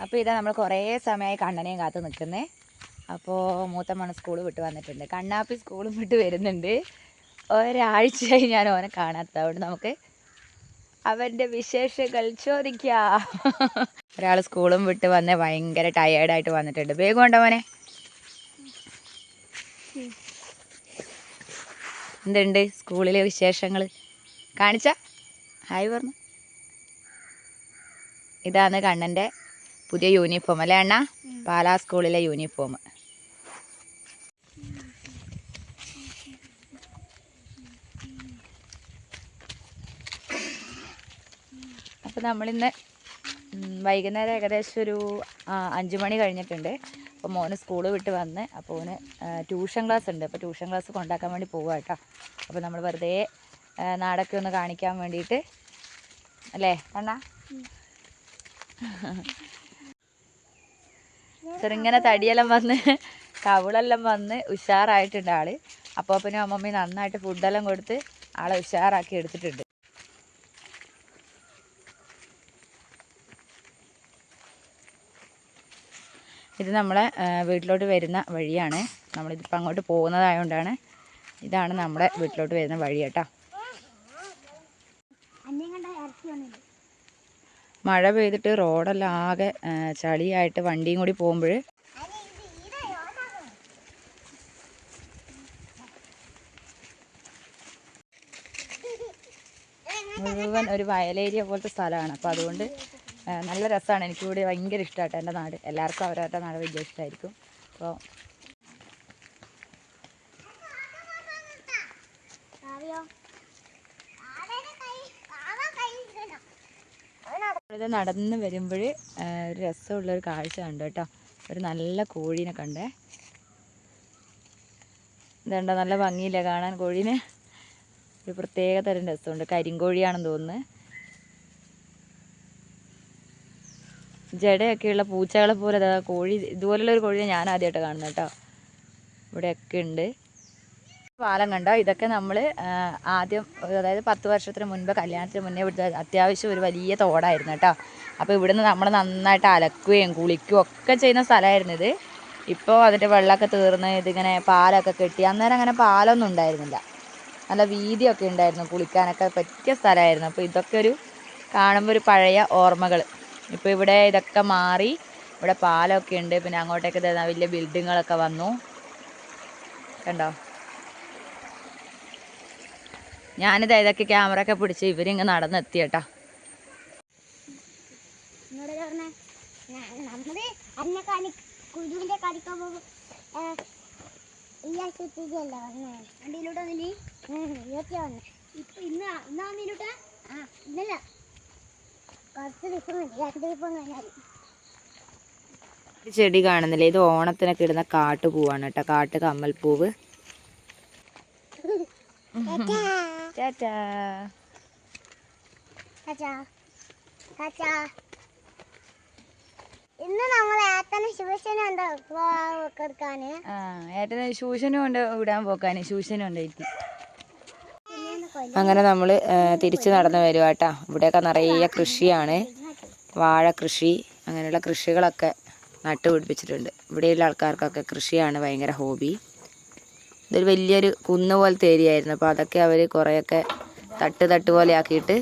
അപ്പോൾ ഇതാ നമ്മൾ കുറേ സമയമായി കണ്ണനെയും കാത്തു നിൽക്കുന്നേ അപ്പോൾ മൂത്തമ്മണ് സ്കൂൾ വിട്ട് വന്നിട്ടുണ്ട്. കണ്ണാപ്പി സ്കൂളും വിട്ട് വരുന്നുണ്ട്. ഒരാഴ്ചയായി ഞാൻ ഓനെ കാണാത്തത്. അതുകൊണ്ട് നമുക്ക് അവന്റെ വിശേഷങ്ങൾ ചോദിക്കാം. ഒരാൾ സ്കൂളും വിട്ട് വന്ന് ഭയങ്കര ടയേർഡായിട്ട് വന്നിട്ടുണ്ട്. വേഗം ഉണ്ടോ മോനെ? എന്തുണ്ട് സ്കൂളിലെ വിശേഷങ്ങൾ കാണിച്ച? ഹായ് പറഞ്ഞു. ഇതാണ് കണ്ണന്റെ പുതിയ യൂണിഫോം അല്ലേ അണ്ണ? പാലാ സ്കൂളിലെ യൂണിഫോം അപ്പോൾ നമ്മളിന്ന് വൈകുന്നേരം ഏകദേശം ഒരു അഞ്ച് മണി കഴിഞ്ഞിട്ടുണ്ട്. അപ്പോൾ മോന് സ്കൂൾ വിട്ട് വന്ന് അപ്പോൾ ഓന് ട്യൂഷൻ ക്ലാസ് ഉണ്ട്. അപ്പോൾ ട്യൂഷൻ ക്ലാസ് കൊണ്ടാക്കാൻ വേണ്ടി പോവുക കേട്ടോ അപ്പോൾ നമ്മൾ വെറുതെ നാടൊക്കെ ഒന്ന് കാണിക്കാൻ വേണ്ടിയിട്ട് അല്ലേ അണ്ണാ? ചെറുങ്ങനെ തടിയെല്ലാം വന്ന് കവിളെല്ലാം വന്ന് ഉഷാറായിട്ടുണ്ട് ആൾ. അപ്പോൾ അപ്പനും അമ്മമ്മയും നന്നായിട്ട് ഫുഡെല്ലാം കൊടുത്ത് ആളെ ഉഷാറാക്കി എടുത്തിട്ടുണ്ട്. ഇത് നമ്മളെ വീട്ടിലോട്ട് വരുന്ന വഴിയാണ്. നമ്മളിതിപ്പോൾ അങ്ങോട്ട് പോകുന്നതായതുകൊണ്ടാണ് ഇതാണ് നമ്മുടെ വീട്ടിലോട്ട് വരുന്ന വഴി കേട്ടോ. മഴ പെയ്തിട്ട് റോഡെല്ലാം ആകെ ചളിയായിട്ട് വണ്ടിയും കൂടി പോകുമ്പോൾ മുഴുവൻ ഒരു വയലേരിയ പോലത്തെ സ്ഥലമാണ്. അപ്പോൾ അതുകൊണ്ട് നല്ല രസമാണ്. എനിക്കിവിടെ ഭയങ്കര ഇഷ്ടമായിട്ട് എന്റെ നാട്. എല്ലാവർക്കും അവരവരുടെ നാട് വലിയ ഇഷ്ടമായിരിക്കും അപ്പോൾ ഇത് നടന്ന് വരുമ്പോൾ ഒരു രസമുള്ളൊരു കാഴ്ച കണ്ടു കേട്ടോ. ഒരു നല്ല കോഴീനെ കണ്ടേ. ഇതുണ്ടോ നല്ല ഭംഗിയില്ല കാണാൻ കോഴീനെ? ഒരു പ്രത്യേക തരം രസമുണ്ട്. കരിങ്കോഴിയാണെന്ന് തോന്നുന്നു. ജടയൊക്കെയുള്ള പൂച്ചകളെ പോലെ കോഴി ഇതുപോലുള്ള ഒരു കോഴിയെ ഞാൻ ആദ്യമായിട്ട് കാണുന്നത് കേട്ടോ. ഇവിടെയൊക്കെ ഉണ്ട്. പാലം കണ്ടോ ഇതൊക്കെ നമ്മൾ ആദ്യം അതായത് പത്ത് വർഷത്തിന് മുൻപ് കല്യാണത്തിന് മുന്നേ ഇവിടുത്തെ അത്യാവശ്യം ഒരു വലിയ തോടായിരുന്നു കേട്ടോ. അപ്പോൾ ഇവിടുന്ന് നമ്മൾ നന്നായിട്ട് അലക്കുകയും കുളിക്കുകയും ഒക്കെ ചെയ്യുന്ന സ്ഥലമായിരുന്നു ഇത്. ഇപ്പോൾ അതിന്റെ വെള്ളമൊക്കെ തീർന്ന് ഇതിങ്ങനെ പാലൊക്കെ കെട്ടി അന്നേരം അങ്ങനെ പാലൊന്നും ഉണ്ടായിരുന്നില്ല. നല്ല വീതിയൊക്കെ ഉണ്ടായിരുന്നു കുളിക്കാനൊക്കെ പറ്റിയ സ്ഥലമായിരുന്നു. അപ്പോൾ ഇതൊക്കെ ഒരു കാണുമ്പോൾ ഒരു പഴയ ഓർമ്മകൾ ഇപ്പോൾ ഇവിടെ ഇതൊക്കെ മാറി ഇവിടെ പാലമൊക്കെ ഉണ്ട്. പിന്നെ അങ്ങോട്ടേക്ക് വലിയ ബിൽഡിങ്ങുകളൊക്കെ വന്നു. കണ്ടോ? ഞാനിത് ഇതൊക്കെ ക്യാമറ ഒക്കെ പിടിച്ച് ഇവരിങ്ങ് നടന്നെത്തി കേട്ടോ ചെടി കാണുന്നില്ല? ഇത് ഓണത്തിനൊക്കെ ഇടുന്ന കാട്ടുപൂവാണ് കേട്ടോ. കാട്ട് കമ്മൽപ്പൂവ്. ടാറ്റാ ഇന്ന് നമ്മൾ ഏത്തന ശിവശന ഉണ്ട്. കൊടുക്കാന്. ആ ഏട്ടന് ശൂഷനും ഉണ്ട്. വിടാൻ പോക്കാന്. ശൂഷനും ഉണ്ട് എനിക്ക് അങ്ങനെ നമ്മൾ തിരിച്ച് നടന്നു വരുക കേട്ടോ ഇവിടെയൊക്കെ നിറയെ കൃഷിയാണ്. വാഴ കൃഷി അങ്ങനെയുള്ള കൃഷികളൊക്കെ നട്ടുപിടിപ്പിച്ചിട്ടുണ്ട്. ഇവിടെയുള്ള ആൾക്കാർക്കൊക്കെ കൃഷിയാണ് ഭയങ്കര ഹോബി. ഇതൊരു വലിയൊരു കുന്ന് പോലത്തെ ഏരിയ ആയിരുന്നു. അപ്പോൾ അതൊക്കെ അവർ കുറേയൊക്കെ തട്ട് തട്ട് പോലെ ആക്കിയിട്ട്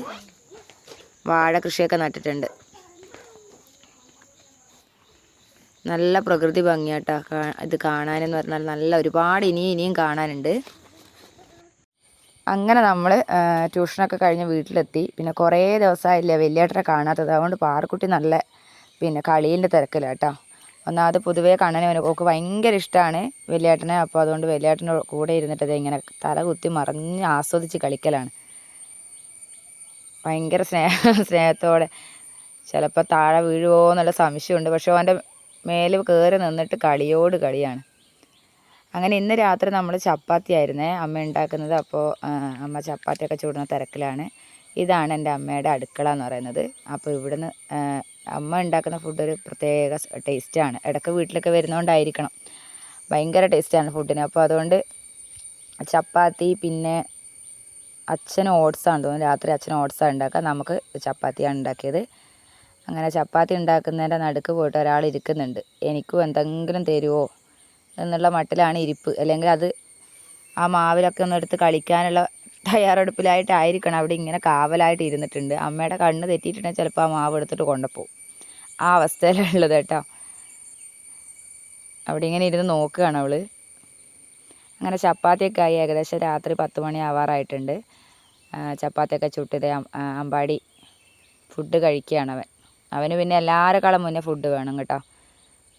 വാഴ കൃഷിയൊക്കെ നട്ടിട്ടുണ്ട്. നല്ല പ്രകൃതി ഭംഗിയാട്ടോ ഇത് കാണാനെന്ന് പറഞ്ഞാൽ നല്ല ഒരുപാട് ഇനിയും ഇനിയും കാണാനുണ്ട്. അങ്ങനെ നമ്മൾ ട്യൂഷനൊക്കെ കഴിഞ്ഞ് വീട്ടിലെത്തി. പിന്നെ കുറേ ദിവസമായില്ലേ വലിയേട്ടനെ കാണാത്തത്. അതുകൊണ്ട് പാറക്കുട്ടി നല്ല പിന്നെ കളീന്റെ തിരക്കിലാട്ടോ. ഒന്നാമത് പൊതുവേ കണ്ണനെ ഓക്ക് ഭയങ്കര ഇഷ്ടമാണ് വലിയേട്ടനെ അപ്പോൾ അതുകൊണ്ട് വലിയേട്ടന്റെ കൂടെ ഇരുന്നിട്ട് ദേ ഇങ്ങനെ തല കുത്തി മറിഞ്ഞ് ആസ്വദിച്ച് കളിക്കലാണ്. ഭയങ്കര സ്നേഹ സ്നേഹത്തോടെ. ചിലപ്പോൾ താഴെ വീഴുമോ എന്നുള്ള സംശയമുണ്ട്. പക്ഷേ അവന്റെ മേൽ കയറി നിന്നിട്ട് കളിയോട് കളിയാണ്. അങ്ങനെ ഇന്ന് രാത്രി നമ്മൾ ചപ്പാത്തി ആയിരുന്നേ അമ്മ ഉണ്ടാക്കുന്നത്. അപ്പോൾ അമ്മ ചപ്പാത്തിയൊക്കെ ചൂടുന്ന തിരക്കിലാണ്. ഇതാണ് എന്റെ അമ്മയുടെ അടുക്കള എന്ന് പറയുന്നത്. അപ്പോൾ ഇവിടുന്ന് അമ്മ ഉണ്ടാക്കുന്ന ഫുഡ് ഒരു പ്രത്യേക ടേസ്റ്റാണ് ഇടയ്ക്ക് വീട്ടിലൊക്കെ വരുന്നതുകൊണ്ടായിരിക്കണം ഭയങ്കര ടേസ്റ്റാണ് ഫുഡിന് അപ്പോൾ അതുകൊണ്ട് ചപ്പാത്തി പിന്നെ അച്ഛൻ ഓട്സാണ് തോന്നുന്നു. രാത്രി അച്ഛൻ ഓട്സാണ് ഉണ്ടാക്കുക. നമുക്ക് ചപ്പാത്തിയാണ് ഉണ്ടാക്കിയത്. അങ്ങനെ ചപ്പാത്തി ഉണ്ടാക്കുന്നതിന്റെ നടുക്ക് പോയിട്ട് ഒരാൾ ഇരിക്കുന്നുണ്ട്. എനിക്കും എന്തെങ്കിലും തരുമോ എന്നുള്ള മട്ടിലാണ് ഇരിപ്പ്. അല്ലെങ്കിൽ അത് ആ മാവിലൊക്കെ ഒന്ന് എടുത്ത് കളിക്കാനുള്ള തയ്യാറെടുപ്പിലായിട്ടായിരിക്കണം. അവിടെ ഇങ്ങനെ കാവലായിട്ട് ഇരുന്നിട്ടുണ്ട്. അമ്മയുടെ കണ്ണ് തെറ്റിയിട്ടുണ്ടെങ്കിൽ ചിലപ്പോൾ ആ മാവ് എടുത്തിട്ട് കൊണ്ടുപോകും. ആ അവസ്ഥയിലുള്ളത് കേട്ടോ. അവിടെ ഇങ്ങനെ ഇരുന്ന് നോക്കുകയാണ് അവൾ. അങ്ങനെ ചപ്പാത്തിയൊക്കെ ആയി. ഏകദേശം രാത്രി പത്ത് മണി ആവാറായിട്ടുണ്ട്. ചപ്പാത്തിയൊക്കെ ചുട്ടിത് അമ്പാടി ഫുഡ് കഴിക്കുകയാണ് അവൻ. അവന് പിന്നെ എല്ലാവരെക്കാളും മുന്നേ ഫുഡ് വേണം കേട്ടോ.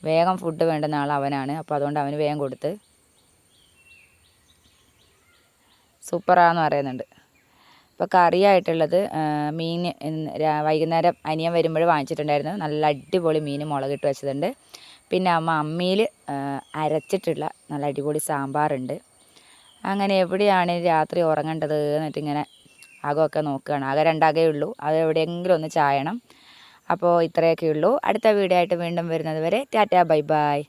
വേഗം ഫുഡ് വേണ്ടുന്ന ആൾ അവനാണ്. അപ്പോൾ അതുകൊണ്ട് അവന് വേഗം കൊടുത്ത് സൂപ്പറാന്ന് പറയുന്നുണ്ട്. ഇപ്പോൾ കറിയായിട്ടുള്ളത് മീൻ വൈകുന്നേരം അനിയൻ വരുമ്പോൾ വാങ്ങിച്ചിട്ടുണ്ടായിരുന്നു. നല്ല അടിപൊളി മീൻ മുളകിട്ട് വെച്ചിട്ടുണ്ട് പിന്നെ അമ്മ അമ്മിയിൽ അരച്ചിട്ടുള്ള നല്ല അടിപൊളി സാമ്പാറുണ്ട്. അങ്ങനെ എവിടെയാണ് രാത്രി ഉറങ്ങേണ്ടത് എന്നിട്ട് ഇങ്ങനെ നോക്കുകയാണ്. ആകെ രണ്ടാകേ ഉള്ളൂ. അത് എവിടെയെങ്കിലും ഒന്ന് ചായണം. അപ്പോൾ ഇത്രയൊക്കെ ഉള്ളൂ. അടുത്ത വീഡിയോ ആയിട്ട് വീണ്ടും വരുന്നത് വരെ ടാറ്റാ ബൈ ബൈ.